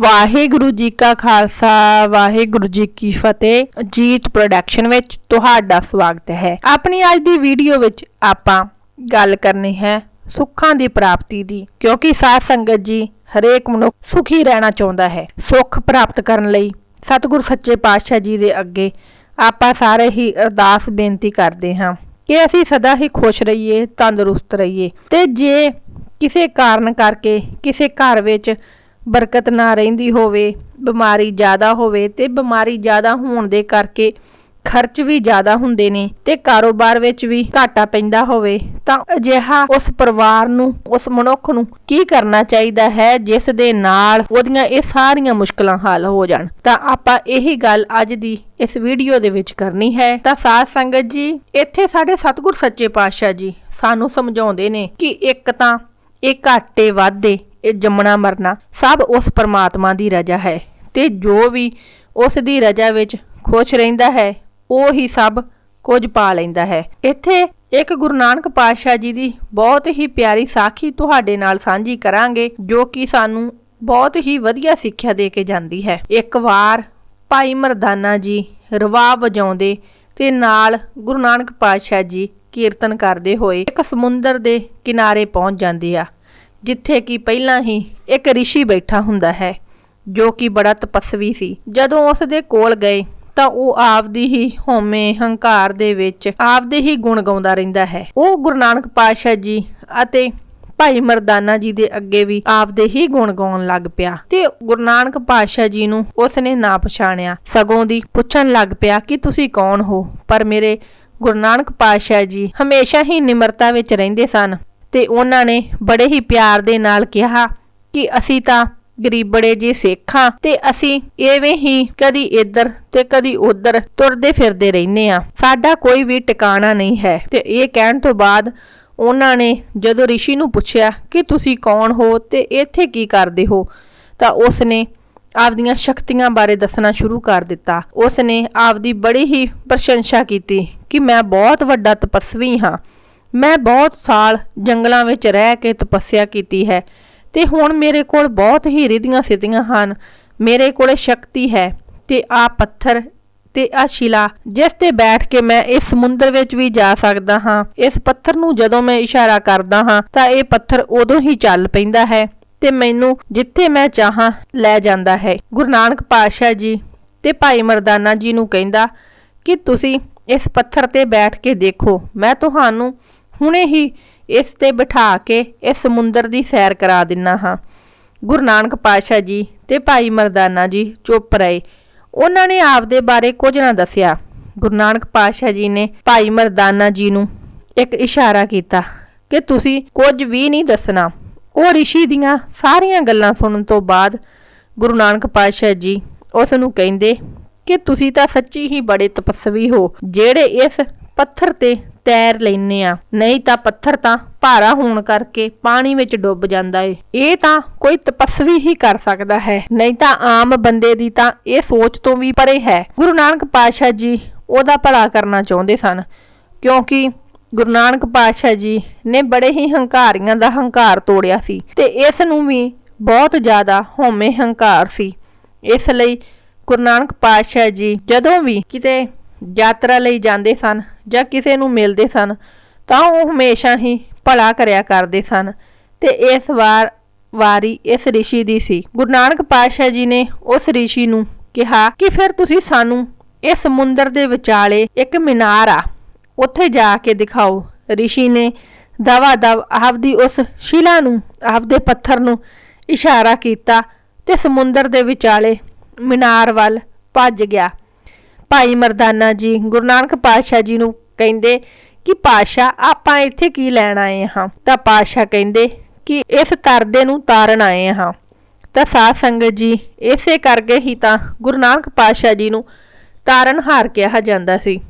ਵਾਹਿਗੁਰੂ ਜੀ ਕਾ ਖਾਲਸਾ, ਵਾਹਿਗੁਰੂ ਜੀ ਕੀ ਫਤਿਹ। ਜੀਤ ਪ੍ਰੋਡਕਸ਼ਨ ਵਿੱਚ ਤੁਹਾਡਾ ਸਵਾਗਤ ਹੈ। ਆਪਣੀ ਅੱਜ ਦੀ ਵੀਡੀਓ ਵਿੱਚ ਆਪਾਂ ਗੱਲ ਕਰਨੀ ਹੈ ਸੁੱਖਾਂ ਦੀ ਪ੍ਰਾਪਤੀ ਦੀ, ਕਿਉਂਕਿ ਸਾਧ ਸੰਗਤ ਜੀ ਹਰੇਕ ਮਨੁੱਖ ਸੁਖੀ ਰਹਿਣਾ ਚਾਹੁੰਦਾ ਹੈ। ਸੁੱਖ ਪ੍ਰਾਪਤ ਕਰਨ ਲਈ ਸਤਿਗੁਰ ਸੱਚੇ ਪਾਤਸ਼ਾਹ ਜੀ ਦੇ ਅੱਗੇ ਆਪਾਂ ਸਾਰੇ ਹੀ ਅਰਦਾਸ ਬੇਨਤੀ ਕਰਦੇ ਹਾਂ ਕਿ ਅਸੀਂ ਸਦਾ ਹੀ ਖੁਸ਼ ਰਹੀਏ, ਤੰਦਰੁਸਤ ਰਹੀਏ। ਤੇ ਜੇ ਕਿਸੇ ਕਾਰਨ ਕਰਕੇ, ਕਿਸੇ ਘਰ ਵਿੱਚ ਬਰਕਤ ਨਾ ਰਹਿੰਦੀ ਹੋਵੇ, ਬਿਮਾਰੀ ਜ਼ਿਆਦਾ ਹੋਵੇ ਤੇ ਬਿਮਾਰੀ ਜ਼ਿਆਦਾ ਹੋਣ ਦੇ ਕਰਕੇ ਖਰਚ ਵੀ ਜ਼ਿਆਦਾ ਹੁੰਦੇ ਨੇ ਤੇ ਕਾਰੋਬਾਰ ਵਿੱਚ ਵੀ ਘਾਟਾ ਪੈਂਦਾ ਹੋਵੇ, ਤਾਂ ਅਜਿਹਾ ਉਸ ਪਰਿਵਾਰ ਨੂੰ, ਉਸ ਮਨੁੱਖ ਨੂੰ ਕੀ ਕਰਨਾ ਚਾਹੀਦਾ ਹੈ ਜਿਸ ਦੇ ਨਾਲ ਉਹਦੀਆਂ ਇਹ ਸਾਰੀਆਂ ਮੁਸ਼ਕਲਾਂ ਹੱਲ ਹੋ ਜਾਣ? ਤਾਂ ਆਪਾਂ ਇਹੀ ਗੱਲ ਅੱਜ ਦੀ ਇਸ ਵੀਡੀਓ ਦੇ ਵਿੱਚ ਕਰਨੀ ਹੈ। ਤਾਂ ਸਾਧ ਸੰਗਤ ਜੀ, ਇੱਥੇ ਸਾਡੇ ਸਤਿਗੁਰ ਸੱਚੇ ਪਾਤਸ਼ਾਹ ਜੀ ਸਾਨੂੰ ਸਮਝਾਉਂਦੇ ਨੇ ਕਿ ਇੱਕ ਤਾਂ ਇਹ ਘਾਟੇ ਵਾਧੇ ਇਹ ਜੰਮਣਾ ਮਰਨਾ ਸਭ ਉਸ ਪਰਮਾਤਮਾ ਦੀ ਰਜ਼ਾ ਹੈ ਤੇ ਜੋ ਵੀ ਉਸ ਦੀ ਰਜ਼ਾ ਵਿੱਚ ਖੁਸ਼ ਰਹਿੰਦਾ ਹੈ, ਉਹ ਹੀ ਸਭ ਕੁਝ ਪਾ ਲੈਂਦਾ ਹੈ। ਇੱਥੇ ਇੱਕ ਗੁਰੂ ਨਾਨਕ ਪਾਤਸ਼ਾਹ ਜੀ ਦੀ ਬਹੁਤ ਹੀ ਪਿਆਰੀ ਸਾਖੀ ਤੁਹਾਡੇ ਨਾਲ ਸਾਂਝੀ ਕਰਾਂਗੇ, ਜੋ ਕਿ ਸਾਨੂੰ ਬਹੁਤ ਹੀ ਵਧੀਆ ਸਿੱਖਿਆ ਦੇ ਕੇ ਜਾਂਦੀ ਹੈ। ਇੱਕ ਵਾਰ ਭਾਈ ਮਰਦਾਨਾ ਜੀ ਰਵਾ ਵਜਾਉਂਦੇ ਤੇ ਨਾਲ ਗੁਰੂ ਨਾਨਕ ਪਾਤਸ਼ਾਹ ਜੀ ਕੀਰਤਨ ਕਰਦੇ ਹੋਏ ਇੱਕ ਸਮੁੰਦਰ ਦੇ ਕਿਨਾਰੇ ਪਹੁੰਚ ਜਾਂਦੇ ਆ। ਜਿੱਥੇ ਕਿ ਪਹਿਲਾਂ ਹੀ ਇੱਕ ਰਿਸ਼ੀ ਬੈਠਾ ਹੁੰਦਾ ਹੈ, ਜੋ ਕਿ ਬੜਾ ਤਪਸਵੀ ਸੀ। ਜਦੋਂ ਉਸ ਦੇ ਕੋਲ ਗਏ, ਤਾਂ ਉਹ ਆਪਦੀ ਹੀ ਹਉਮੈ ਹੰਕਾਰ ਦੇ ਵਿੱਚ ਆਪਦੇ ਹੀ ਗੁਣ ਗਾਉਂਦਾ ਰਹਿੰਦਾ ਹੈ। ਉਹ ਗੁਰੂ ਨਾਨਕ ਪਾਤਸ਼ਾਹ ਜੀ ਅਤੇ ਭਾਈ ਮਰਦਾਨਾ ਜੀ ਦੇ ਅੱਗੇ ਵੀ ਆਪਦੇ ਹੀ ਗੁਣ ਗਾਉਣ ਲੱਗ ਪਿਆ ਤੇ ਗੁਰੂ ਨਾਨਕ ਪਾਤਸ਼ਾਹ ਜੀ ਨੂੰ ਉਸਨੇ ਨਾ ਪਛਾਣਿਆ। ਸਗੋਂ ਦੀ ਪੁੱਛਣ ਲੱਗ ਪਿਆ ਕਿ ਤੁਸੀਂ ਕੌਣ ਹੋ? ਪਰ ਮੇਰੇ ਗੁਰੂ ਨਾਨਕ ਪਾਤਸ਼ਾਹ ਜੀ ਹਮੇਸ਼ਾ ਹੀ ਨਿਮਰਤਾ ਵਿੱਚ ਰਹਿੰਦੇ ਸਨ। ਤੇ ਉਹਨਾਂ ਨੇ ਬੜੇ ਹੀ ਪਿਆਰ ਦੇ ਨਾਲ ਕਿਹਾ ਕਿ ਅਸੀਂ ਤਾਂ ਗਰੀਬੜੇ ਜੀ ਸੇਖਾਂ ਤੇ ਅਸੀਂ ਐਵੇਂ ਹੀ ਕਦੀ ਇੱਧਰ ਤੇ ਕਦੀ ਉੱਧਰ ਤੁਰਦੇ ਫਿਰਦੇ ਰਹਿੰਦੇ ਆ ਸਾਡਾ ਕੋਈ ਵੀ ਟਿਕਾਣਾ ਨਹੀਂ ਹੈ। ਤੇ ਇਹ ਕਹਿਣ ਤੋਂ ਬਾਅਦ ਉਹਨਾਂ ਨੇ ਜਦੋਂ ਰਿਸ਼ੀ ਨੂੰ ਪੁੱਛਿਆ ਕਿ ਤੁਸੀਂ ਕੌਣ ਹੋ ਤੇ ਇੱਥੇ ਕੀ ਕਰਦੇ ਹੋ, ਤਾਂ ਉਸ ਨੇ ਆਪਦੀਆਂ ਸ਼ਕਤੀਆਂ ਬਾਰੇ ਦੱਸਣਾ ਸ਼ੁਰੂ ਕਰ ਦਿੱਤਾ। ਉਸ ਨੇ ਆਪਦੀ ਬੜੀ ਹੀ ਪ੍ਰਸ਼ੰਸਾ ਕੀਤੀ ਕਿ ਮੈਂ ਬਹੁਤ ਵੱਡਾ ਤਪਸਵੀ ਹਾਂ। ਮੈਂ ਬਹੁਤ ਸਾਲ ਜੰਗਲਾਂ ਵਿੱਚ ਰਹਿ ਕੇ ਤਪੱਸਿਆ ਕੀਤੀ ਹੈ ਤੇ ਹੁਣ ਮੇਰੇ ਕੋਲ ਬਹੁਤ ਹੀ ਰਿਧੀਆਂ ਸਿੱਧੀਆਂ ਹਨ। ਮੇਰੇ ਕੋਲੇ ਸ਼ਕਤੀ ਹੈ ਤੇ ਆ ਪੱਥਰ ਤੇ ਆ ਸ਼ਿਲਾ, ਜਿਸ ਤੇ ਬੈਠ ਕੇ ਮੈਂ ਇਸ ਸਮੁੰਦਰ ਵਿੱਚ ਵੀ ਜਾ ਸਕਦਾ ਹਾਂ। ਇਸ ਪੱਥਰ ਨੂੰ ਜਦੋਂ ਮੈਂ ਇਸ਼ਾਰਾ ਕਰਦਾ ਹਾਂ, ਤਾਂ ਇਹ ਪੱਥਰ ਉਦੋਂ ਹੀ ਚੱਲ ਪੈਂਦਾ ਹੈ ਤੇ ਮੈਨੂੰ ਜਿੱਥੇ ਮੈਂ ਚਾਹਾਂ ਲੈ ਜਾਂਦਾ ਹੈ। ਗੁਰੂ ਨਾਨਕ ਪਾਤਸ਼ਾਹ ਜੀ ਤੇ ਭਾਈ ਮਰਦਾਨਾ ਜੀ ਨੂੰ ਕਹਿੰਦਾ ਕਿ ਤੁਸੀਂ ਇਸ ਪੱਥਰ ਤੇ ਬੈਠ ਕੇ ਦੇਖੋ, ਮੈਂ ਤੁਹਾਨੂੰ ਹੁਣੇ ਹੀ ਇਸ ਤੇ ਬਿਠਾ ਕੇ ਇਹ ਸਮੁੰਦਰ ਦੀ ਸੈਰ ਕਰਾ ਦਿੰਨਾ ਹਾਂ। ਗੁਰੂ ਨਾਨਕ ਪਾਤਸ਼ਾਹ ਜੀ ਤੇ ਭਾਈ ਮਰਦਾਨਾ ਜੀ ਚੁੱਪ ਰਹੇ। ਉਹਨਾਂ ਨੇ ਆਪਦੇ ਬਾਰੇ ਕੁਝ ਨਾ ਦੱਸਿਆ। ਗੁਰੂ ਨਾਨਕ ਪਾਤਸ਼ਾਹ ਜੀ ਨੇ ਭਾਈ ਮਰਦਾਨਾ ਜੀ ਨੂੰ ਇੱਕ ਇਸ਼ਾਰਾ ਕੀਤਾ ਕਿ ਤੁਸੀਂ ਕੁਝ ਵੀ ਨਹੀਂ ਦੱਸਣਾ। ਉਹ ਰਿਸ਼ੀ ਦੀਆਂ ਸਾਰੀਆਂ ਗੱਲਾਂ ਸੁਣਨ ਤੋਂ ਬਾਅਦ ਗੁਰੂ ਨਾਨਕ ਪਾਤਸ਼ਾਹ ਜੀ ਉਸ ਨੂੰ ਕਹਿੰਦੇ ਕਿ ਤੁਸੀਂ ਤਾਂ ਸੱਚੀ ਹੀ ਬੜੇ ਤਪਸਵੀ ਹੋ, ਜਿਹੜੇ ਇਸ ਪੱਥਰ ਤੇ ਤੈਰ ਲੈਨੇ ਆ। ਨਹੀਂ ਤਾਂ ਪੱਥਰ ਤਾਂ ਭਾਰਾ ਹੋਣ ਕਰਕੇ ਪਾਣੀ ਵਿੱਚ ਡੁੱਬ ਜਾਂਦਾ ਏ। ਇਹ ਤਾਂ ਕੋਈ ਤਪਸਵੀ ਹੀ ਕਰ ਸਕਦਾ ਹੈ। ਨਹੀਂ ਤਾਂ ਆਮ ਬੰਦੇ ਦੀ ਤਾਂ ਇਹ ਸੋਚ ਤੋਂ ਵੀ ਪਰੇ ਹੈ। ਗੁਰੂ ਨਾਨਕ ਪਾਤਸ਼ਾਹ ਜੀ ਉਹਦਾ ਭਲਾ ਕਰਨਾ ਚਾਹੁੰਦੇ ਸਨ। ਕਿਉਂਕਿ ਗੁਰੂ ਨਾਨਕ ਪਾਤਸ਼ਾਹ ਜੀ ਨੇ ਬੜੇ ਹੀ ਹੰਕਾਰੀਆਂ ਦਾ ਹੰਕਾਰ ਤੋੜਿਆ ਸੀ ਤੇ ਇਸ ਨੂੰ ਵੀ ਬਹੁਤ ਜ਼ਿਆਦਾ ਹਉਮੈ ਹੰਕਾਰ ਸੀ। ਇਸ ਲਈ ਗੁਰੂ ਨਾਨਕ ਪਾਤਸ਼ਾਹ ਜੀ ਜਦੋਂ ਵੀ ਕਿਤੇ ਯਾਤਰਾ ਲਈ ਜਾਂਦੇ ਸਨ ਜਾਂ ਕਿਸੇ ਨੂੰ ਮਿਲਦੇ ਸਨ, ਤਾਂ ਉਹ ਹਮੇਸ਼ਾ ਹੀ ਭਲਾ ਕਰਿਆ ਕਰਦੇ ਸਨ। ਤੇ ਇਸ ਵਾਰ, ਵਾਰੀ ਇਸ ਰਿਸ਼ੀ ਦੀ ਸੀ। ਗੁਰੂ ਨਾਨਕ ਪਾਤਸ਼ਾਹ ਜੀ ਨੇ ਉਸ ਰਿਸ਼ੀ ਨੂੰ ਕਿਹਾ ਕਿ ਫਿਰ ਤੁਸੀਂ ਸਾਨੂੰ ਇਸ ਸਮੁੰਦਰ ਦੇ ਵਿਚਾਲੇ ਇੱਕ ਮੀਨਾਰ ਆ, ਉੱਥੇ ਜਾ ਕੇ ਦਿਖਾਓ। ਰਿਸ਼ੀ ਨੇ ਦਵਾ ਦਵ ਆਪਦੀ ਉਸ ਸ਼ਿਲਾ ਨੂੰ, ਆਪਦੇ ਪੱਥਰ ਨੂੰ ਇਸ਼ਾਰਾ ਕੀਤਾ ਤੇ ਸਮੁੰਦਰ ਦੇ ਵਿਚਾਲੇ ਮੀਨਾਰ ਵੱਲ ਭੱਜ ਗਿਆ। ਭਾਈ ਮਰਦਾਨਾ ਜੀ, ਗੁਰੂ ਨਾਨਕ ਪਾਤਸ਼ਾਹ ਜੀ ਨੂੰ ਕਹਿੰਦੇ ਕਿ ਪਾਤਸ਼ਾਹ, ਆਪਾਂ ਇੱਥੇ ਕੀ ਲੈਣ ਆਏ ਹਾਂ? ਤਾਂ ਪਾਤਸ਼ਾਹ ਕਹਿੰਦੇ ਕਿ ਇਸ ਤਰਦੇ ਨੂੰ ਤਾਰਨ ਆਏ ਹਾਂ। ਤਾਂ ਸਾਧ ਸੰਗਤ ਜੀ, ਇਸੇ ਕਰਕੇ ਹੀ ਤਾਂ ਗੁਰੂ ਨਾਨਕ ਪਾਤਸ਼ਾਹ ਜੀ ਨੂੰ ਤਾਰਨ ਹਾਰ ਕਿਹਾ ਜਾਂਦਾ ਸੀ।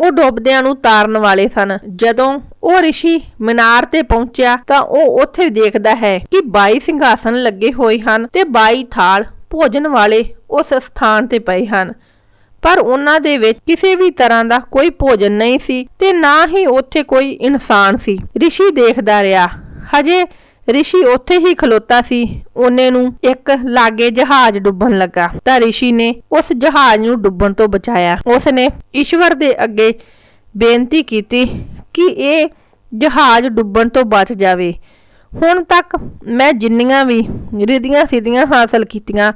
ਉਹ ਡੁੱਬਦਿਆਂ ਨੂੰ ਤਾਰਨ ਵਾਲੇ ਸਨ। ਜਦੋਂ ਉਹ ਰਿਸ਼ੀ ਮੀਨਾਰ ਤੇ ਪਹੁੰਚਿਆ, ਤਾਂ ਉਹ ਉੱਥੇ ਦੇਖਦਾ ਹੈ ਕਿ 22 ਸਿੰਘਾਸਨ ਲੱਗੇ ਹੋਏ ਹਨ ਤੇ 22 ਥਾਲ ਭੋਜਨ ਵਾਲੇ ਉਸ ਸਥਾਨ ਤੇ ਪਏ ਹਨ। ਪਰ ਉਹਨਾਂ ਦੇ ਵਿੱਚ ਕਿਸੇ ਵੀ ਤਰ੍ਹਾਂ ਦਾ ਕੋਈ ਭੋਜਨ ਨਹੀਂ ਸੀ ਤੇ ਨਾ ਹੀ ਉੱਥੇ ਕੋਈ ਇਨਸਾਨ ਸੀ। ਰਿਸ਼ੀ ਦੇਖਦਾ ਰਿਹਾ। ਹਜੇ ਰਿਸ਼ੀ ਉੱਥੇ ਹੀ ਖਲੋਤਾ ਸੀ। ਉਹਨੇ ਨੂੰ ਇੱਕ ਲਾਗੇ ਜਹਾਜ਼ ਡੁੱਬਣ ਲੱਗਾ। ਤਾਂ ਰਿਸ਼ੀ ਨੇ ਉਸ ਜਹਾਜ਼ ਨੂੰ ਡੁੱਬਣ ਤੋਂ ਬਚਾਇਆ। ਉਸ ਨੇ ਈਸ਼ਵਰ ਦੇ ਅੱਗੇ ਬੇਨਤੀ ਕੀਤੀ ਕਿ ਇਹ ਜਹਾਜ਼ ਡੁੱਬਣ ਤੋਂ ਬਚ ਜਾਵੇ। ਹੁਣ ਤੱਕ ਮੈਂ ਜਿੰਨੀਆਂ ਵੀ ਰਿਧੀਆਂ ਸਿੱਧੀਆਂ ਹਾਸਲ ਕੀਤੀਆਂ,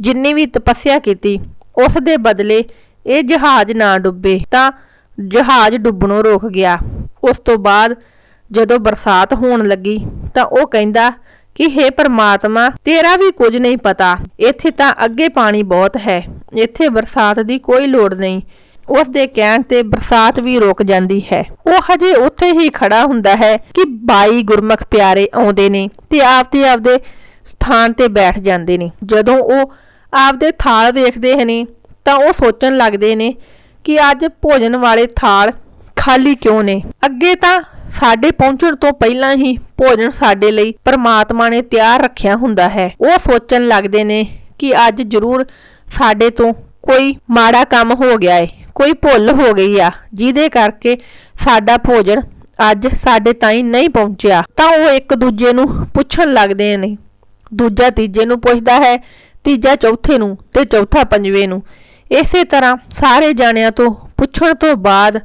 ਜਿੰਨੀ ਵੀ ਤਪੱਸਿਆ ਕੀਤੀ ਉਸ ਦੇ ਬਦਲੇ ਇਹ ਜਹਾਜ਼ ਨਾ ਡੁੱਬੇ ਤਾਂ ਜਹਾਜ਼ ਡੁੱਬਣੋਂ ਰੁਕ ਗਿਆ। ਉਸ ਤੋਂ ਬਾਅਦ ਜਦੋਂ ਬਰਸਾਤ ਹੋਣ ਲੱਗੀ ਤਾਂ ਉਹ ਕਹਿੰਦਾ ਕਿ हे ਪ੍ਰਮਾਤਮਾ, ਤੇਰਾ ਵੀ ਕੁਝ ਨਹੀਂ ਪਤਾ। ਇੱਥੇ ਤਾਂ ਅੱਗੇ ਪਾਣੀ ਬਹੁਤ ਹੈ। ਇੱਥੇ ਬਰਸਾਤ ਦੀ ਕੋਈ ਲੋੜ ਨਹੀਂ ਉਸ ਦੇ ਕਹਿਣ ਤੇ ਬਰਸਾਤ ਵੀ ਰੁਕ ਜਾਂਦੀ ਹੈ। ਉਹ ਹਜੇ ਉੱਥੇ ਹੀ ਖੜਾ ਹੁੰਦਾ ਹੈ ਕਿ ਬਾਈ ਗੁਰਮੁਖ ਪਿਆਰੇ ਆਉਂਦੇ ਨੇ ਤੇ ਆਪਦੇ ਆਪਦੇ ਸਥਾਨ ਤੇ ਬੈਠ ਜਾਂਦੇ ਨੇ। ਜਦੋਂ ਉਹ ਆਪਦੇ ਥਾਲ ਵੇਖਦੇ ਨੇ, ਤਾਂ ਉਹ ਸੋਚਣ ਲੱਗਦੇ ਨੇ ਕਿ ਅੱਜ ਭੋਜਨ ਵਾਲੇ ਥਾਲ ਖਾਲੀ ਕਿਉਂ ਨੇ। ਅੱਗੇ ਤਾਂ ਸਾਡੇ ਪਹੁੰਚਣ ਤੋਂ ਪਹਿਲਾਂ ਹੀ ਭੋਜਨ ਸਾਡੇ ਲਈ ਪਰਮਾਤਮਾ ਨੇ ਤਿਆਰ ਰੱਖਿਆ ਹੁੰਦਾ ਹੈ। ਉਹ ਸੋਚਣ ਲੱਗਦੇ ਨੇ ਕਿ ਅੱਜ ਜ਼ਰੂਰ ਸਾਡੇ ਤੋਂ ਕੋਈ ਮਾੜਾ ਕੰਮ ਹੋ ਗਿਆ ਏ, ਕੋਈ ਭੁੱਲ ਹੋ ਗਈ ਆ, ਜਿਹਦੇ ਕਰਕੇ ਸਾਡਾ ਭੋਜਨ ਅੱਜ ਸਾਡੇ ਤਾਈਂ ਨਹੀਂ ਪਹੁੰਚਿਆ। ਤਾਂ ਉਹ ਇੱਕ ਦੂਜੇ ਨੂੰ ਪੁੱਛਣ ਲੱਗਦੇ ਨੇ। ਦੂਜਾ ਤੀਜੇ ਨੂੰ ਪੁੱਛਦਾ ਹੈ ਤੀਜਾ ਚੌਥੇ ਨੂੰ ਤੇ ਚੌਥਾ ਪੰਜਵੇਂ ਨੂੰ। ਇਸੇ ਤਰ੍ਹਾਂ ਸਾਰੇ ਜਾਣਿਆਂ ਤੋਂ ਪੁੱਛਣ ਤੋਂ ਬਾਅਦ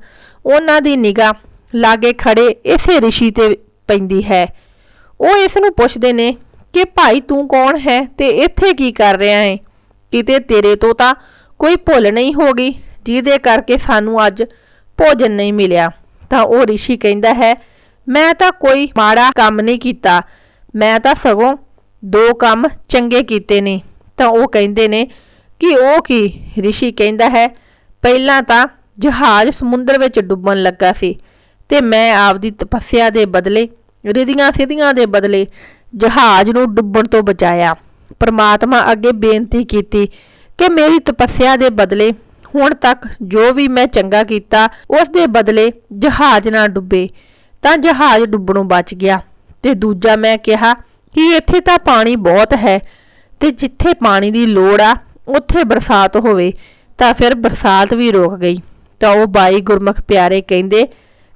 ਉਹਨਾਂ ਦੀ ਨਿਗਾਹ ਲਾਗੇ ਖੜੇ ਇਸੇ ਰਿਸ਼ੀ ਤੇ ਪੈਂਦੀ ਹੈ। ਉਹ ਇਸ ਨੂੰ ਪੁੱਛਦੇ ਨੇ ਕਿ, ਭਾਈ, ਤੂੰ ਕੌਣ ਹੈ ਤੇ ਇੱਥੇ ਕੀ ਕਰ ਰਿਹਾ ਹੈ ਕਿਤੇ ਤੇਰੇ ਤੋਂ ਤਾਂ ਕੋਈ ਭੁੱਲ ਨਹੀਂ ਹੋ ਗਈ, ਜਿਹਦੇ ਕਰਕੇ ਸਾਨੂੰ ਅੱਜ ਭੋਜਨ ਨਹੀਂ ਮਿਲਿਆ। ਤਾਂ ਉਹ ਰਿਸ਼ੀ ਕਹਿੰਦਾ ਹੈ, ਮੈਂ ਤਾਂ ਕੋਈ ਮਾੜਾ ਕੰਮ ਨਹੀਂ ਕੀਤਾ। ਮੈਂ ਤਾਂ ਸਗੋਂ ਦੋ ਕੰਮ ਚੰਗੇ ਕੀਤੇ ਨੇ। ਤਾਂ ਉਹ ਕਹਿੰਦੇ ਨੇ ਕਿ ਉਹ ਕੀ? ਰਿਸ਼ੀ ਕਹਿੰਦਾ ਹੈ, ਪਹਿਲਾਂ ਤਾਂ ਜਹਾਜ਼ ਸਮੁੰਦਰ ਵਿੱਚ ਡੁੱਬਣ ਲੱਗਾ ਸੀ ਤੇ ਮੈਂ ਆਪਦੀ ਤਪੱਸਿਆ ਦੇ ਬਦਲੇ, ਰਿਧੀਆਂ ਸਿਧੀਆਂ ਦੇ ਬਦਲੇ ਜਹਾਜ਼ ਨੂੰ ਡੁੱਬਣ ਤੋਂ ਬਚਾਇਆ। ਪਰਮਾਤਮਾ ਅੱਗੇ ਬੇਨਤੀ ਕੀਤੀ ਕਿ ਮੇਰੀ ਤਪੱਸਿਆ ਦੇ ਬਦਲੇ ਹੁਣ ਤੱਕ ਜੋ ਵੀ ਮੈਂ ਚੰਗਾ ਕੀਤਾ, ਉਸ ਦੇ ਬਦਲੇ ਜਹਾਜ਼ ਨਾ ਡੁੱਬੇ, ਤਾਂ ਜਹਾਜ਼ ਡੁੱਬਣੋਂ ਬਚ ਗਿਆ। ਤੇ ਦੂਜਾ ਮੈਂ ਕਿਹਾ ਕਿ ਇੱਥੇ ਤਾਂ ਪਾਣੀ ਬਹੁਤ ਹੈ ਤੇ ਜਿੱਥੇ ਪਾਣੀ ਦੀ ਲੋੜ ਆ, ਉੱਥੇ ਬਰਸਾਤ ਹੋਵੇ, ਤਾਂ ਫਿਰ ਬਰਸਾਤ ਵੀ ਰੋਕ ਗਈ। ਤਾਂ ਉਹ ਬਾਈ ਗੁਰਮੁਖ ਪਿਆਰੇ ਕਹਿੰਦੇ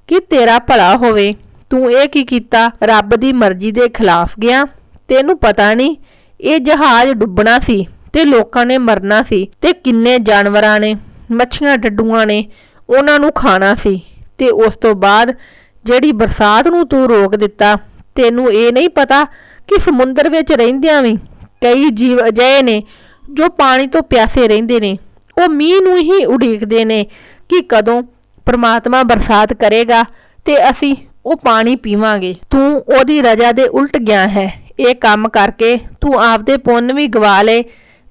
ਕਿ ਤੇਰਾ ਭਲਾ ਹੋਵੇ, ਤੂੰ ਇਹ ਕੀ ਕੀਤਾ? ਰੱਬ ਦੀ ਮਰਜ਼ੀ ਦੇ ਖਿਲਾਫ ਗਿਆ। ਤੈਨੂੰ ਪਤਾ ਨਹੀਂ, ਇਹ ਜਹਾਜ਼ ਡੁੱਬਣਾ ਸੀ ਤੇ ਲੋਕਾਂ ਨੇ ਮਰਨਾ ਸੀ ਤੇ ਕਿੰਨੇ ਜਾਨਵਰਾਂ ਨੇ, ਮੱਛੀਆਂ ਡੱਡੂਆਂ ਨੇ, ਉਹਨਾਂ ਨੂੰ ਖਾਣਾ ਸੀ। ਤੇ ਉਸ ਤੋਂ ਬਾਅਦ ਜਿਹੜੀ ਬਰਸਾਤ ਨੂੰ ਤੂੰ ਰੋਕ ਦਿੱਤਾ, ਤੈਨੂੰ ਇਹ ਨਹੀਂ ਪਤਾ ਕਿ ਸਮੁੰਦਰ ਵਿੱਚ ਰਹਿੰਦਿਆਂ ਵੀ ਕਈ ਜੀਵ ਅਜਿਹੇ ਨੇ ਜੋ ਪਾਣੀ ਤੋਂ ਪਿਆਸੇ ਰਹਿੰਦੇ ਨੇ। ਉਹ ਮੀਂਹ ਨੂੰ ਹੀ ਉਡੀਕਦੇ ਨੇ ਕਿ ਕਦੋਂ ਪ੍ਰਮਾਤਮਾ ਬਰਸਾਤ ਕਰੇਗਾ ਤੇ ਅਸੀਂ ਉਹ ਪਾਣੀ ਪੀਵਾਂਗੇ। ਤੂੰ ਉਹਦੀ ਰਜਾ ਦੇ ਉਲਟ ਗਿਆ ਹੈ। ਇਹ ਕੰਮ ਕਰਕੇ ਤੂੰ ਆਪਦੇ ਪੁੰਨ ਵੀ ਗਵਾ ਲਏ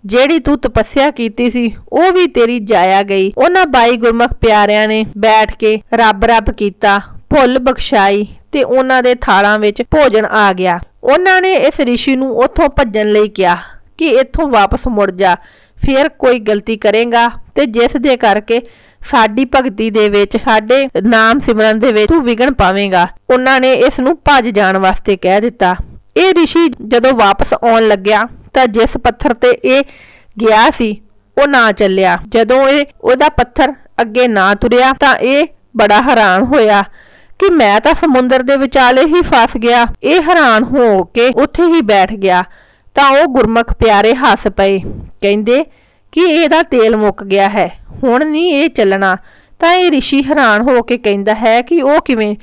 ਜਿਹੜੀ ਤੂੰ ਤਪੱਸਿਆ ਕੀਤੀ ਸੀ, ਉਹ ਵੀ ਤੇਰੀ ਜਾਇਆ ਗਈ। ਉਹਨਾਂ ਬਾਈ ਗੁਰਮੁਖ ਪਿਆਰਿਆਂ ਨੇ ਬੈਠ ਕੇ ਰੱਬ ਰੱਬ ਕੀਤਾ, ਭੁੱਲ ਬਖਸ਼ਾਈ ਤੇ ਉਹਨਾਂ ਦੇ ਥਾਲਾਂ ਵਿੱਚ ਭੋਜਨ ਆ ਗਿਆ। ਉਹਨਾਂ ਨੇ ਇਸ ਰਿਸ਼ੀ ਨੂੰ ਉੱਥੋਂ ਭੱਜਣ ਲਈ ਕਿਹਾ ਕਿ ਇੱਥੋਂ ਵਾਪਸ ਮੁੜ ਜਾ, ਫਿਰ ਕੋਈ ਗਲਤੀ ਕਰੇਗਾ ਤੇ ਜਿਸ ਦੇ ਕਰਕੇ ਸਾਡੀ ਭਗਤੀ ਦੇ ਵਿੱਚ, ਸਾਡੇ ਨਾਮ ਸਿਮਰਨ ਦੇ ਵਿੱਚ ਤੂੰ ਵਿਗਣ ਪਾਵੇਂਗਾ। ਉਹਨਾਂ ਨੇ ਇਸ ਨੂੰ ਭੱਜ ਜਾਣ ਵਾਸਤੇ ਕਹਿ ਦਿੱਤਾ। ਇਹ ਰਿਸ਼ੀ ਜਦੋਂ ਵਾਪਸ ਆਉਣ ਲੱਗਿਆ ਤਾਂ ਜਿਸ ਪੱਥਰ ਤੇ ਇਹ ਗਿਆ ਸੀ, ਉਹ ਨਾ ਚੱਲਿਆ। ਜਦੋਂ ਇਹ ਉਹਦਾ ਪੱਥਰ ਅੱਗੇ ਨਾ ਤੁਰਿਆ ਤਾਂ ਇਹ ਬੜਾ ਹੈਰਾਨ ਹੋਇਆ। ਕਿ ਮੈਂ ਤਾਂ ਸਮੁੰਦਰ ਦੇ ਵਿਚਾਲੇ ਹੀ ਫਸ ਗਿਆ। ਇਹ ਹੈਰਾਨ ਹੋ ਕੇ ਉੱਥੇ ਹੀ ਬੈਠ ਗਿਆ। ਤਾਂ ਉਹ ਗੁਰਮੁਖ ਪਿਆਰੇ ਹੱਸ ਪਏ। ਕਹਿੰਦੇ, ਕਿ ਇਹਦਾ ਤੇਲ ਮੁੱਕ ਗਿਆ ਹੈ? ਹੁਣ ਨਹੀਂ ਇਹ ਚੱਲਣਾ। ਤਾਂ ਇਹ ਰਿਸ਼ੀ ਹੈਰਾਨ ਹੋ ਕੇ ਕਹਿੰਦਾ ਹੈ ਕਿ ਉਹ ਕਿਵੇਂ?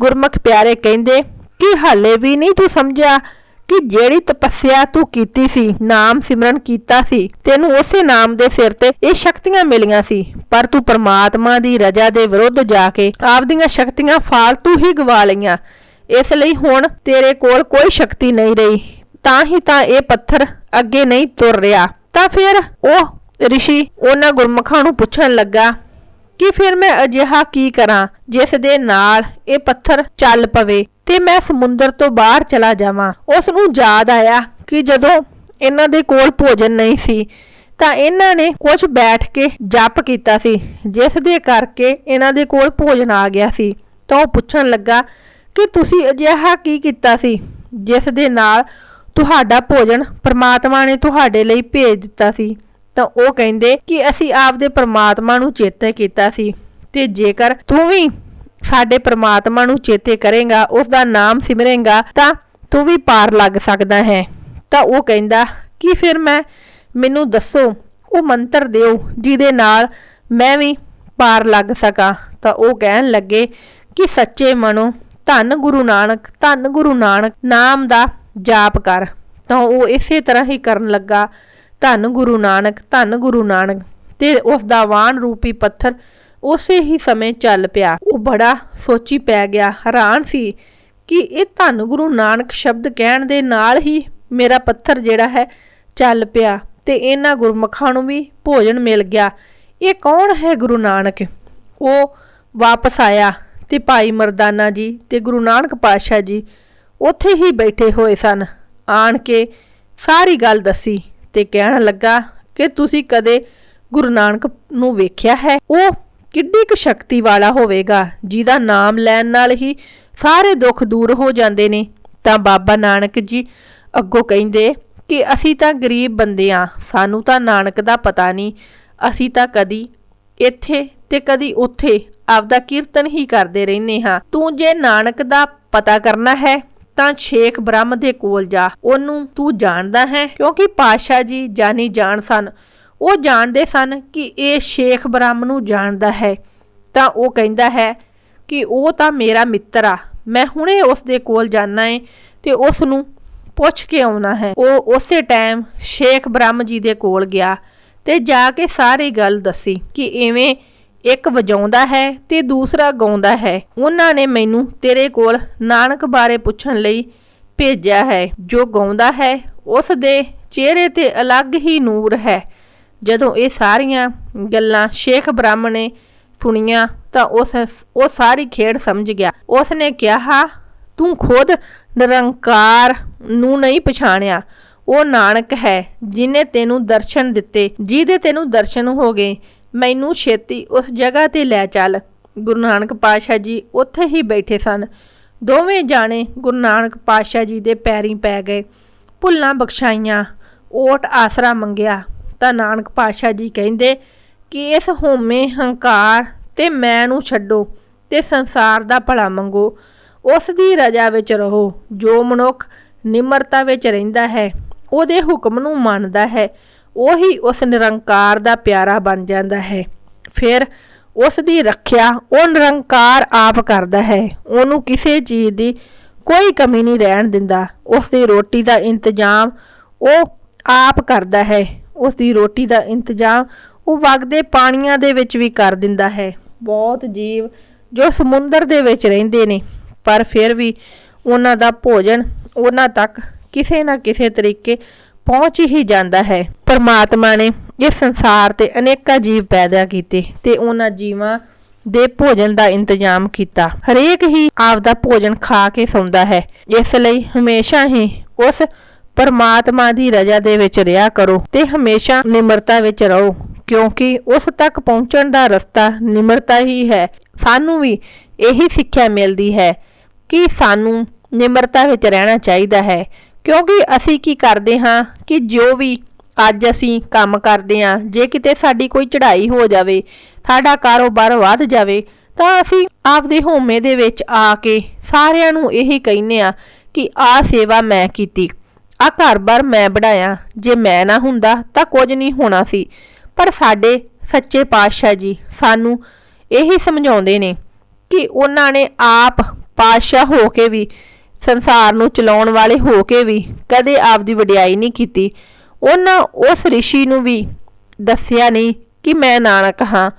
ਗੁਰਮੁਖ ਪਿਆਰੇ ਕਹਿੰਦੇ, ਕਿ ਹਾਲੇ ਵੀ ਨਹੀਂ ਤੂੰ ਸਮਝਿਆ? ਕਿ ਜਿਹੜੀ ਤਪੱਸਿਆ ਤੂੰ ਕੀਤੀ ਸੀ, ਨਾਮ ਸਿਮਰਨ ਕੀਤਾ ਸੀ, ਤੈਨੂੰ ਉਸੇ ਨਾਮ ਦੇ ਸਿਰ ਤੇ ਇਹ ਸ਼ਕਤੀਆਂ ਮਿਲੀਆਂ ਸੀ। ਪਰ ਤੂੰ ਪ੍ਰਮਾਤਮਾ ਦੀ ਰਜਾ ਦੇ ਵਿਰੁੱਧ ਜਾ ਕੇ ਆਪਦੀਆਂ ਸ਼ਕਤੀਆਂ ਫਾਲਤੂ ਹੀ ਗਵਾ ਲਈਆਂ। ਇਸ ਲਈ ਹੁਣ ਤੇਰੇ ਕੋਲ ਕੋਈ ਸ਼ਕਤੀ ਨਹੀਂ ਰਹੀ। ਤਾਂ ਹੀ ਤਾਂ ਇਹ ਪੱਥਰ ਅੱਗੇ ਨਹੀਂ ਤੁਰ ਰਿਹਾ। ਤਾਂ ਫਿਰ ਉਹ ਰਿਸ਼ੀ ਉਹਨਾਂ ਗੁਰਮੁਖਾਂ ਨੂੰ ਪੁੱਛਣ ਲੱਗਾ ਕਿ ਫਿਰ ਮੈਂ ਅਜਿਹਾ ਕੀ ਕਰਾਂ, ਜਿਸ ਦੇ ਨਾਲ ਇਹ ਪੱਥਰ ਚੱਲ ਪਵੇ ਤੇ ਮੈਂ ਸਮੁੰਦਰ ਤੋਂ ਬਾਹਰ ਚਲਾ ਜਾਵਾਂ। ਉਸ ਨੂੰ ਯਾਦ ਆਇਆ ਕਿ ਜਦੋਂ ਇਹਨਾਂ ਦੇ ਕੋਲ ਭੋਜਨ ਨਹੀਂ ਸੀ, ਤਾਂ ਇਹਨਾਂ ਨੇ ਕੁਝ ਬੈਠ ਕੇ ਜਪ ਕੀਤਾ ਸੀ, ਜਿਸ ਦੇ ਕਰਕੇ ਇਹਨਾਂ ਦੇ ਕੋਲ ਭੋਜਨ ਆ ਗਿਆ ਸੀ। ਤਾਂ ਉਹ ਪੁੱਛਣ ਲੱਗਾ ਕਿ ਤੁਸੀਂ ਅਜਿਹਾ ਕੀ ਕੀਤਾ ਸੀ, ਜਿਸ ਦੇ ਨਾਲ ਤੁਹਾਡਾ ਭੋਜਨ ਪ੍ਰਮਾਤਮਾ ਨੇ ਤੁਹਾਡੇ ਲਈ ਭੇਜ ਦਿੱਤਾ ਸੀ। ਤਾਂ ਉਹ ਕਹਿੰਦੇ ਕਿ ਅਸੀਂ ਆਪਦੇ ਪ੍ਰਮਾਤਮਾ ਨੂੰ ਚੇਤੇ ਕੀਤਾ ਸੀ। ਤੇ ਜੇਕਰ ਤੂੰ ਵੀ ਸਾਡੇ ਪ੍ਰਮਾਤਮਾ ਨੂੰ ਚੇਤੇ ਕਰੇਗਾ ਉਸ ਦਾ ਨਾਮ ਸਿਮਰੇਗਾ, ਤਾਂ ਤੂੰ ਵੀ ਪਾਰ ਲੱਗ ਸਕਦਾ ਹੈ। ਤਾਂ ਉਹ ਕਹਿੰਦਾ, ਕਿ ਫਿਰ ਮੈਂ? ਮੈਨੂੰ ਦੱਸੋ, ਉਹ ਮੰਤਰ ਦਿਓ ਜਿਹਦੇ ਨਾਲ ਮੈਂ ਵੀ ਪਾਰ ਲੱਗ ਸਕਾਂ। ਤਾਂ ਉਹ ਕਹਿਣ ਲੱਗੇ ਕਿ ਸੱਚੇ ਮਨੋ, ਧੰਨ ਗੁਰੂ ਨਾਨਕ, ਧੰਨ ਗੁਰੂ ਨਾਨਕ ਨਾਮ ਦਾ ਜਾਪ ਕਰ। ਤਾਂ ਉਹ ਇਸੇ ਤਰ੍ਹਾਂ ਹੀ ਕਰਨ ਲੱਗਾ। ਧੰਨ ਗੁਰੂ ਨਾਨਕ, ਧੰਨ ਗੁਰੂ ਨਾਨਕ। ਤੇ ਉਸ ਦਾ ਵਾਣ ਰੂਪੀ ਪੱਥਰ ਉਸੇ ਹੀ ਸਮੇਂ ਚੱਲ ਪਿਆ। ਉਹ ਬੜਾ ਸੋਚੀ ਪੈ ਗਿਆ, ਹੈਰਾਨ ਸੀ ਕਿ ਇਹ ਧੰਨ ਗੁਰੂ ਨਾਨਕ ਸ਼ਬਦ ਕਹਿਣ ਦੇ ਨਾਲ ਹੀ ਮੇਰਾ ਪੱਥਰ ਜਿਹੜਾ ਹੈ ਚੱਲ ਪਿਆ ਤੇ ਇਹਨਾਂ ਗੁਰਮੁਖਾਂ ਨੂੰ ਵੀ ਭੋਜਨ ਮਿਲ ਗਿਆ। ਇਹ ਕੌਣ ਹੈ ਗੁਰੂ ਨਾਨਕ? ਉਹ ਵਾਪਸ ਆਇਆ ਤੇ ਭਾਈ ਮਰਦਾਨਾ ਜੀ ਤੇ ਗੁਰੂ ਨਾਨਕ ਪਾਤਸ਼ਾਹ ਜੀ ਉੱਥੇ ਹੀ ਬੈਠੇ ਹੋਏ ਸਨ। ਆਣ ਕੇ ਸਾਰੀ ਗੱਲ ਦੱਸੀ। ਤੇ ਕਹਿਣ ਲੱਗਾ ਕਿ ਤੁਸੀਂ ਕਦੇ ਗੁਰੂ ਨਾਨਕ ਨੂੰ ਵੇਖਿਆ ਹੈ? ਉਹ ਕਿੱਡੀ ਕੁ ਸ਼ਕਤੀ ਵਾਲਾ ਹੋਵੇਗਾ, ਜਿਹਦਾ ਨਾਮ ਲੈਣ ਨਾਲ ਹੀ ਸਾਰੇ ਦੁੱਖ ਦੂਰ ਹੋ ਜਾਂਦੇ ਨੇ। ਤਾਂ ਬਾਬਾ ਨਾਨਕ ਜੀ ਅੱਗੋਂ ਕਹਿੰਦੇ ਕਿ ਅਸੀਂ ਤਾਂ ਗਰੀਬ ਬੰਦੇ ਆ, ਸਾਨੂੰ ਤਾਂ ਨਾਨਕ ਦਾ ਪਤਾ ਨਹੀਂ। ਅਸੀਂ ਤਾਂ ਕਦੀ ਇੱਥੇ ਤੇ ਕਦੀ ਉੱਥੇ ਆਪਦਾ ਕੀਰਤਨ ਹੀ ਕਰਦੇ ਰਹਿੰਦੇ ਹਾਂ। ਤੂੰ ਜੇ ਨਾਨਕ ਦਾ ਪਤਾ ਕਰਨਾ ਹੈ ਤਾਂ ਸ਼ੇਖ ਬ੍ਰਹਮ ਦੇ ਕੋਲ ਜਾ। ਉਹਨੂੰ ਤੂੰ ਜਾਣਦਾ ਹੈ? ਕਿਉਂਕਿ ਪਾਸ਼ਾ ਜੀ ਜਾਣੀ ਜਾਣ ਸਨ। ਉਹ ਜਾਣਦੇ ਸਨ ਕਿ ਇਹ ਸ਼ੇਖ ਬ੍ਰਹਮ ਨੂੰ ਜਾਣਦਾ ਹੈ। ਤਾਂ ਉਹ ਕਹਿੰਦਾ ਹੈ ਕਿ ਉਹ ਤਾਂ ਮੇਰਾ ਮਿੱਤਰ ਆ। ਮੈਂ ਹੁਣੇ ਉਸ ਦੇ ਕੋਲ ਜਾਣਾ ਏ ਤੇ ਉਸ ਨੂੰ ਪੁੱਛ ਕੇ ਆਉਣਾ ਹੈ। ਉਹ ਉਸੇ ਟਾਈਮ ਸ਼ੇਖ ਬ੍ਰਹਮ ਜੀ ਦੇ ਕੋਲ ਗਿਆ ਤੇ ਜਾ ਕੇ ਸਾਰੀ ਗੱਲ ਦੱਸੀ ਕਿ ਐਵੇਂ ਇੱਕ ਵਜਾਉਂਦਾ ਹੈ ਤੇ ਦੂਸਰਾ ਗਾਉਂਦਾ ਹੈ। ਉਹਨਾਂ ਨੇ ਮੈਨੂੰ ਤੇਰੇ ਕੋਲ ਨਾਨਕ ਬਾਰੇ ਪੁੱਛਣ ਲਈ ਭੇਜਿਆ ਹੈ। ਜੋ ਗਾਉਂਦਾ ਹੈ, ਉਸ ਦੇ ਚਿਹਰੇ ਤੇ ਅਲੱਗ ਹੀ ਨੂਰ ਹੈ। ਜਦੋਂ ਇਹ ਸਾਰੀਆਂ ਗੱਲਾਂ ਸ਼ੇਖ ਬ੍ਰਹਮ ਨੇ ਸੁਣੀਆਂ ਤਾਂ ਉਸ ਉਹ ਸਾਰੀ ਖੇਡ ਸਮਝ ਗਿਆ। ਉਸ ਨੇ ਕਿਹਾ, ਤੂੰ ਖੁਦ ਨਿਰੰਕਾਰ ਨੂੰ ਨਹੀਂ ਪਛਾਣਿਆ। ਉਹ ਨਾਨਕ ਹੈ, ਜਿਨੇ ਤੈਨੂੰ ਦਰਸ਼ਨ ਦਿੱਤੇ, ਜਿਹਦੇ ਤੈਨੂੰ ਦਰਸ਼ਨ ਹੋ ਗਏ ਮੈਨੂੰ ਛੇਤੀ ਉਸ ਜਗ੍ਹਾ ਤੇ ਲੈ ਚੱਲ। ਗੁਰੂ ਨਾਨਕ ਪਾਤਸ਼ਾਹ ਜੀ ਉੱਥੇ ਹੀ ਬੈਠੇ ਸਨ। ਦੋਵੇਂ ਜਾਣੇ ਗੁਰੂ ਨਾਨਕ ਪਾਤਸ਼ਾਹ ਜੀ ਦੇ ਪੈਰੀਂ ਪੈ ਗਏ। ਭੁੱਲਾਂ ਬਖਸ਼ਾਈਆਂ, ਓਟ ਆਸਰਾ ਮੰਗਿਆ। ਤਾਂ ਨਾਨਕ ਪਾਤਸ਼ਾਹ ਜੀ ਕਹਿੰਦੇ, ਕਿ ਇਸ ਹੋਮੇ ਹੰਕਾਰ ਤੇ ਮੈਂ ਨੂੰ ਛੱਡੋ ਤੇ ਸੰਸਾਰ ਦਾ ਭਲਾ ਮੰਗੋ। ਉਸ ਦੀ ਰਜਾ ਵਿੱਚ ਰਹੋ। ਜੋ ਮਨੁੱਖ ਨਿਮਰਤਾ ਵਿੱਚ ਰਹਿੰਦਾ ਹੈ, ਉਹਦੇ ਹੁਕਮ ਨੂੰ ਮੰਨਦਾ ਹੈ। ਉਹੀ ਉਸ ਨਿਰੰਕਾਰ ਦਾ ਪਿਆਰਾ ਬਣ ਜਾਂਦਾ ਹੈ। ਫਿਰ ਉਸ ਦੀ ਰੱਖਿਆ ਉਹ ਨਿਰੰਕਾਰ ਆਪ ਕਰਦਾ ਹੈ। ਉਹਨੂੰ ਕਿਸੇ ਚੀਜ਼ ਦੀ ਕੋਈ ਕਮੀ ਨਹੀਂ ਰਹਿਣ ਦਿੰਦਾ। ਉਸ ਦੀ ਰੋਟੀ ਦਾ ਇੰਤਜ਼ਾਮ ਉਹ ਆਪ ਕਰਦਾ ਹੈ। ਉਸ ਦੀ ਰੋਟੀ ਦਾ ਇੰਤਜ਼ਾਮ ਉਹ ਵਗਦੇ ਪਾਣੀਆਂ ਦੇ ਵਿੱਚ ਵੀ ਕਰ ਦਿੰਦਾ ਹੈ। ਬਹੁਤ ਜੀਵ ਜੋ ਸਮੁੰਦਰ ਦੇ ਵਿੱਚ ਰਹਿੰਦੇ ਨੇ, ਪਰ ਫਿਰ ਵੀ ਉਹਨਾਂ ਦਾ ਭੋਜਨ ਉਹਨਾਂ ਤੱਕ ਕਿਸੇ ਨਾ ਕਿਸੇ ਤਰੀਕੇ ਪਹੁੰਚ ਹੀ ਜਾਂਦਾ ਹੈ। ਪਰਮਾਤਮਾ ਨੇ ਇਸ ਸੰਸਾਰ ਤੇ ਅਨੇਕਾਂ ਜੀਵ ਪੈਦਾ ਕੀਤੇ ਤੇ ਉਹਨਾਂ ਜੀਵਾਂ ਦੇ ਭੋਜਨ ਦਾ ਇੰਤਜ਼ਾਮ ਕੀਤਾ। ਹਰੇਕ ਹੀ ਆਪਦਾ ਭੋਜਨ ਖਾ ਕੇ ਸੌਂਦਾ ਹੈ। ਇਸ ਲਈ ਹਮੇਸ਼ਾ ਹੀ ਉਸ ਪਰਮਾਤਮਾ ਦੀ ਰਜ਼ਾ ਦੇ ਵਿੱਚ ਰਿਹਾ ਕਰੋ ਤੇ ਹਮੇਸ਼ਾ ਨਿਮਰਤਾ ਵਿੱਚ ਰਹੋ, ਕਿਉਂਕਿ ਉਸ ਤੱਕ ਪਹੁੰਚਣ ਦਾ ਰਸਤਾ ਨਿਮਰਤਾ ਹੀ ਹੈ। ਸਾਨੂੰ ਵੀ ਇਹੀ ਸਿੱਖਿਆ ਮਿਲਦੀ ਹੈ ਕਿ ਸਾਨੂੰ ਨਿਮਰਤਾ ਵਿੱਚ ਰਹਿਣਾ ਚਾਹੀਦਾ ਹੈ, ਕਿਉਂਕਿ ਅਸੀਂ ਕੀ ਕਰਦੇ ਹਾਂ ਕਿ ਜੋ ਵੀ ਅੱਜ ਅਸੀਂ ਕੰਮ ਕਰਦੇ ਹਾਂ। ਜੇ ਕਿਤੇ ਸਾਡੀ ਕੋਈ ਚੜ੍ਹਾਈ ਹੋ ਜਾਵੇ, ਸਾਡਾ ਕਾਰੋਬਾਰ ਵੱਧ ਜਾਵੇ, ਤਾਂ ਅਸੀਂ ਆਪਦੇ ਹੋਮੇ ਦੇ ਵਿੱਚ ਆ ਕੇ ਸਾਰਿਆਂ ਨੂੰ ਇਹੀ ਕਹਿੰਨੇ ਆ ਕਿ ਆ ਸੇਵਾ ਮੈਂ ਕੀਤੀ, ਆ ਘਰ-ਬਾਰ ਮੈਂ ਬਣਾਇਆ। ਜੇ ਮੈਂ ਨਾ ਹੁੰਦਾ ਤਾਂ ਕੁਝ ਨਹੀਂ ਹੋਣਾ ਸੀ। ਪਰ ਸਾਡੇ ਸੱਚੇ ਪਾਤਸ਼ਾਹ ਜੀ ਸਾਨੂੰ ਇਹੀ ਸਮਝਾਉਂਦੇ ਨੇ ਕਿ ਉਹਨਾਂ ਨੇ ਆਪ ਪਾਤਸ਼ਾਹ ਹੋ ਕੇ ਵੀ ਸੰਸਾਰ ਨੂੰ ਚਲਾਉਣ ਵਾਲੇ ਹੋ ਕੇ ਵੀ ਕਦੇ ਆਪਦੀ ਵਡਿਆਈ ਨਹੀਂ ਕੀਤੀ। ਉਹਨਾਂ ਉਸ ઋષਿ ਨੂੰ ਵੀ ਦੱਸਿਆ ਨਹੀਂ ਕਿ ਮੈਂ ਨਾਨਕ ਹਾਂ।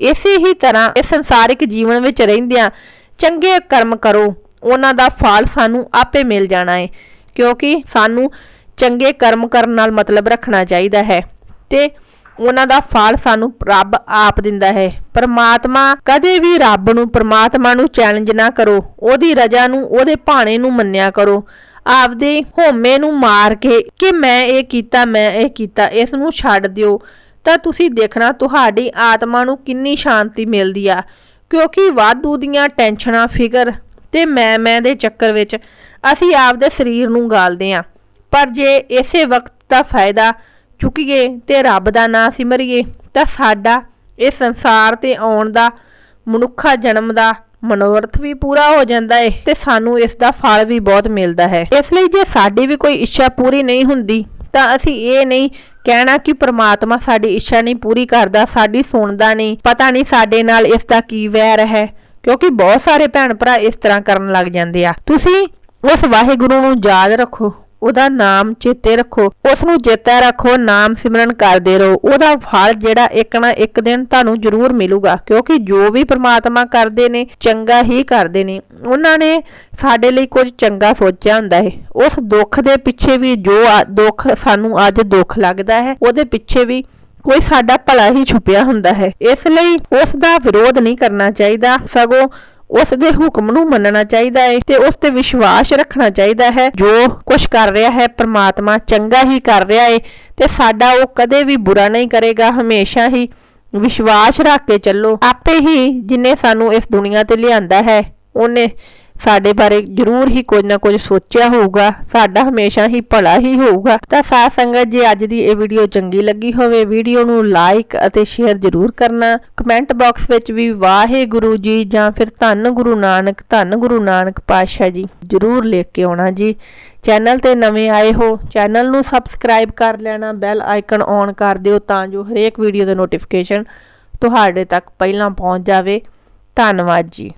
ਇਸੇ ਹੀ ਤਰ੍ਹਾਂ ਇਸ ਸੰਸਾਰਿਕ ਜੀਵਨ ਵਿੱਚ ਰਹਿੰਦਿਆਂ ਚੰਗੇ ਕਰਮ ਕਰੋ, ਉਹਨਾਂ ਦਾ ਫਲ ਸਾਨੂੰ ਆਪੇ ਮਿਲ ਜਾਣਾ ਹੈ ਕਿਉਂਕਿ ਸਾਨੂੰ ਚੰਗੇ ਕਰਮ ਕਰਨ ਨਾਲ ਮਤਲਬ ਰੱਖਣਾ ਚਾਹੀਦਾ ਹੈ ਤੇ ਉਹਨਾਂ ਦਾ ਫਲ ਸਾਨੂੰ ਰੱਬ ਆਪ ਦਿੰਦਾ ਹੈ। ਪਰਮਾਤਮਾ ਕਦੇ ਵੀ ਰੱਬ ਨੂੰ, ਪਰਮਾਤਮਾ ਨੂੰ ਚੈਲੰਜ ਨਾ ਕਰੋ, ਉਹਦੀ ਰਜ਼ਾ ਨੂੰ, ਉਹਦੇ ਭਾਣੇ ਨੂੰ ਮੰਨਿਆ ਕਰੋ। ਆਪਦੇ ਹੋਮੇ ਨੂੰ ਮਾਰ ਕੇ ਕਿ ਮੈਂ ਇਹ ਕੀਤਾ, ਮੈਂ ਇਹ ਕੀਤਾ, ਇਸ ਨੂੰ ਛੱਡ ਦਿਓ। ਤਾਂ ਤੁਸੀਂ ਦੇਖਣਾ ਤੁਹਾਡੀ ਆਤਮਾ ਨੂੰ ਕਿੰਨੀ ਸ਼ਾਂਤੀ ਮਿਲਦੀ ਆ। ਕਿਉਂਕਿ ਵਾਧੂ ਦੀਆਂ ਟੈਨਸ਼ਨਾਂ, ਫਿਕਰ ਤੇ ਮੈਂ ਮੈਂ ਦੇ ਚੱਕਰ ਵਿੱਚ ਅਸੀਂ ਆਪਦੇ ਸਰੀਰ ਨੂੰ ਗਾਲਦੇ ਆ। ਪਰ ਜੇ ਇਸੇ ਵਕਤ ਦਾ ਫਾਇਦਾ ਚੁੱਕੀਏ ਤੇ ਰੱਬ ਦਾ ਨਾਮ ਸਿਮਰੀਏ, ਤਾਂ ਸਾਡਾ ਇਹ ਸੰਸਾਰ ਤੇ ਆਉਣ ਦਾ, ਮਨੁੱਖਾ ਜਨਮ ਦਾ ਮਨੋਰਥ ਵੀ ਪੂਰਾ ਹੋ ਜਾਂਦਾ ਹੈ ਤੇ ਸਾਨੂੰ ਇਸ ਦਾ ਫਲ ਵੀ ਬਹੁਤ ਮਿਲਦਾ ਹੈ। ਇਸ ਲਈ ਜੇ ਸਾਡੀ ਵੀ ਕੋਈ ਇੱਛਾ ਪੂਰੀ ਨਹੀਂ ਹੁੰਦੀ, ਤਾਂ ਅਸੀਂ ਇਹ ਨਹੀਂ ਕਹਿਣਾ ਕਿ ਪ੍ਰਮਾਤਮਾ ਸਾਡੀ ਇੱਛਾ ਨਹੀਂ ਪੂਰੀ ਕਰਦਾ, ਸਾਡੀ ਸੁਣਦਾ ਨਹੀਂ। ਪਤਾ ਨਹੀਂ ਸਾਡੇ ਨਾਲ ਇਸ ਦਾ ਕੀ ਵੈਰ ਹੈ, ਕਿਉਂਕਿ ਬਹੁਤ ਸਾਰੇ ਭੈਣ ਭਰਾ ਇਸ ਤਰ੍ਹਾਂ ਕਰਨ ਲੱਗ ਜਾਂਦੇ ਆ। ਤੁਸੀਂ ਉਸ ਵਾਹਿਗੁਰੂ ਨੂੰ ਯਾਦ ਰੱਖੋ। ਉਹਦਾ ਨਾਮ ਚੇਤੇ ਰੱਖੋ। ਉਸ ਨੂੰ ਚੇਤਾ ਰੱਖੋ, ਨਾਮ ਸਿਮਰਨ ਕਰਦੇ ਰਹੋ। ਉਹਦਾ ਫਲ ਜਿਹੜਾ ਇੱਕ ਨਾ ਇੱਕ ਦਿਨ ਤੁਹਾਨੂੰ ਜ਼ਰੂਰ ਮਿਲੂਗਾ, ਕਿਉਂਕਿ ਜੋ ਵੀ ਪ੍ਰਮਾਤਮਾ ਕਰਦੇ ਨੇ, ਚੰਗਾ ਹੀ ਕਰਦੇ ਨੇ। ਉਹਨਾਂ ਨੇ ਸਾਡੇ ਲਈ ਕੁਝ ਚੰਗਾ ਸੋਚਿਆ ਹੁੰਦਾ ਹੈ। ਉਸ ਦੁੱਖ ਦੇ ਪਿੱਛੇ ਵੀ ਜੋ ਦੁੱਖ ਸਾਨੂੰ ਅੱਜ ਦੁੱਖ ਲੱਗਦਾ ਹੈ, ਉਹਦੇ ਪਿੱਛੇ ਵੀ ਕੋਈ ਸਾਡਾ ਭਲਾ ਹੀ ਛੁਪਿਆ ਹੁੰਦਾ ਹੈ। ਇਸ ਲਈ ਉਸ ਦਾ ਵਿਰੋਧ ਨਹੀਂ ਕਰਨਾ ਚਾਹੀਦਾ। ਸਗੋਂ ਉਸ ਦੇ ਹੁਕਮ ਨੂੰ ਮੰਨਣਾ ਚਾਹੀਦਾ ਹੈ ਤੇ ਉਸ ਤੇ ਵਿਸ਼ਵਾਸ ਰੱਖਣਾ ਚਾਹੀਦਾ ਹੈ। ਜੋ ਕੁਝ ਕਰ ਰਿਹਾ ਹੈ, ਪ੍ਰਮਾਤਮਾ ਚੰਗਾ ਹੀ ਕਰ ਰਿਹਾ ਹੈ ਤੇ ਸਾਡਾ ਉਹ ਕਦੇ ਵੀ ਬੁਰਾ ਨਹੀਂ ਕਰੇਗਾ। ਹਮੇਸ਼ਾ ਹੀ ਵਿਸ਼ਵਾਸ ਰੱਖ ਕੇ ਚੱਲੋ। ਆਪੇ ਹੀ ਜਿਨੇ ਸਾਨੂੰ ਇਸ ਦੁਨੀਆ ਤੇ ਲਿਆਂਦਾ ਹੈ, ਉਹਨੇ ਸਾਡੇ ਬਾਰੇ ਜ਼ਰੂਰ ਹੀ ਕੁਝ ਨਾ ਕੁਝ ਸੋਚਿਆ ਹੋਊਗਾ, ਸਾਡਾ ਹਮੇਸ਼ਾ ਹੀ ਭਲਾ ਹੀ ਹੋਊਗਾ। ਤਾਂ ਸਾਧ ਸੰਗਤ, ਜੇ ਅੱਜ ਦੀ ਇਹ ਵੀਡੀਓ ਚੰਗੀ ਲੱਗੀ ਹੋਵੇ, ਵੀਡੀਓ ਨੂੰ ਲਾਈਕ ਅਤੇ ਸ਼ੇਅਰ ਜ਼ਰੂਰ ਕਰਨਾ। ਕਮੈਂਟ ਬਾਕਸ ਵਿੱਚ ਵੀ ਵਾਹਿਗੁਰੂ ਜੀ ਜਾਂ ਫਿਰ ਧੰਨ ਗੁਰੂ ਨਾਨਕ, ਧੰਨ ਗੁਰੂ ਨਾਨਕ ਪਾਤਸ਼ਾਹ ਜੀ ਜ਼ਰੂਰ ਲਿਖ ਕੇ ਆਉਣਾ ਜੀ। ਚੈਨਲ ਤੇ ਨਵੇਂ ਆਏ ਹੋ, ਚੈਨਲ ਨੂੰ ਸਬਸਕ੍ਰਾਈਬ ਕਰ ਲੈਣਾ ਬੈਲ ਆਈਕਨ ਔਨ ਕਰ ਦਿਓ ਤਾਂ ਜੋ ਹਰੇਕ ਵੀਡੀਓ ਦਾ ਨੋਟੀਫਿਕੇਸ਼ਨ ਤੁਹਾਡੇ ਤੱਕ ਪਹਿਲਾਂ ਪਹੁੰਚ ਜਾਵੇ। ਧੰਨਵਾਦ ਜੀ।